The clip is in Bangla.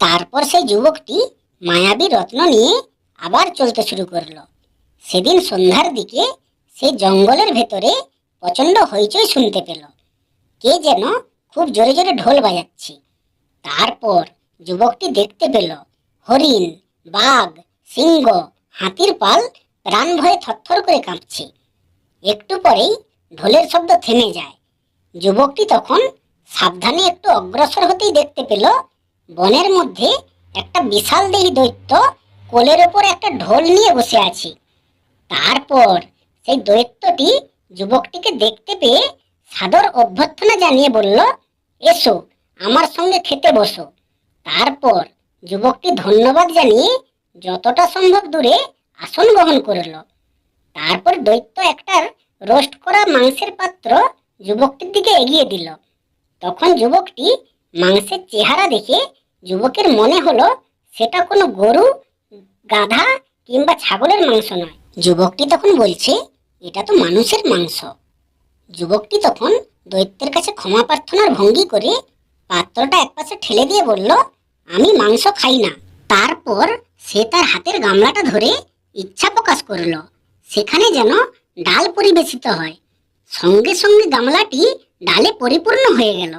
তারপর সেই যুবকটি মায়াবী রত্ন নিয়ে আবার চলতে শুরু করল। সেদিন সন্ধ্যার দিকে সে জঙ্গলের ভেতরে প্রচণ্ড হইচই শুনতে পেল। কে যেন খুব জোরে জোরে ঢোল বাজাচ্ছে। তারপর যুবকটি দেখতে পেল হরিণ, বাঘ, সিংহ হাতির পাল প্রাণ ভয়ে থরথর করে কাঁপছে। একটু পরেই ঢোলের শব্দ থেমে যায়। যুবকটি তখন সাবধানে একটু অগ্রসর হতেই দেখতে পেল বনের মধ্যে একটা বিশাল দেহী দৈত্য কোলের ওপর একটা ঢোল নিয়ে বসে আছে। তারপর সেই দৈত্যটি যুবকটিকে দেখতে পেয়ে সাদর অভ্যর্থনা জানিয়ে বলল, এসো, আমার সঙ্গে খেতে বসো। তারপর যুবকটি ধন্যবাদ জানিয়ে যতটা সম্ভব দূরে আসন গ্রহণ করল। তারপর দৈত্য একটার রোস্ট করা মাংসের পাত্র যুবকটির দিকে এগিয়ে দিল। তখন যুবকটি মাংসের চেহারা দেখে যুবকের মনে হলো সেটা কোনো গরু, গাধা কিংবা ছাগলের মাংস নয়। যুবকটি তখন বলছে, এটা তো মানুষের মাংস। যুবকটি তখন দৈত্যের কাছে ক্ষমা প্রার্থনার ভঙ্গি করে পাত্রটা একপাশে ঠেলে দিয়ে বলল, আমি মাংস খাই না। তারপর সে তার হাতের গামলাটা ধরে ইচ্ছা প্রকাশ করল, সেখানে যেন ডাল পরিবেশিত হয়। সঙ্গে সঙ্গে গামলাটি ডালে পরিপূর্ণ হয়ে গেল।